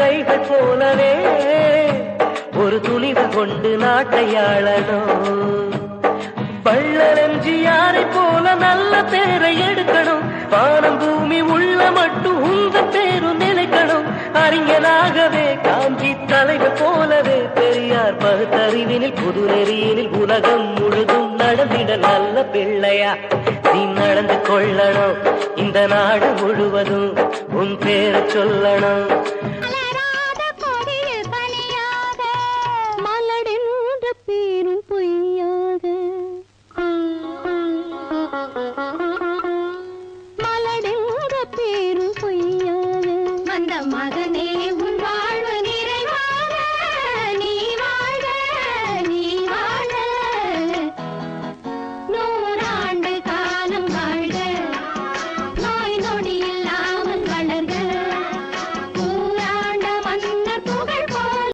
கைகள் போலவே ஒரு துளிவு கொண்டு நாட்டை ஆளணும். வள்ளலஞ்சியாரை போல நல்ல பேரை எடுக்கணும். வானம் பூமி உள்ள மட்டும் உங்க பேரும் நிலைக்கணும். அறிஞனாகவே காஞ்சி தலைவர் போலவே பெரியார் பகுத்தறிவினில் புது நெறியினில் உலகம் முழுதும் நடந்திட நல்ல பிள்ளையா. நீ நடந்து கொள்ளணும். இந்த நாடு முழுவதும் உன் பேரை சொல்லணும். மகனே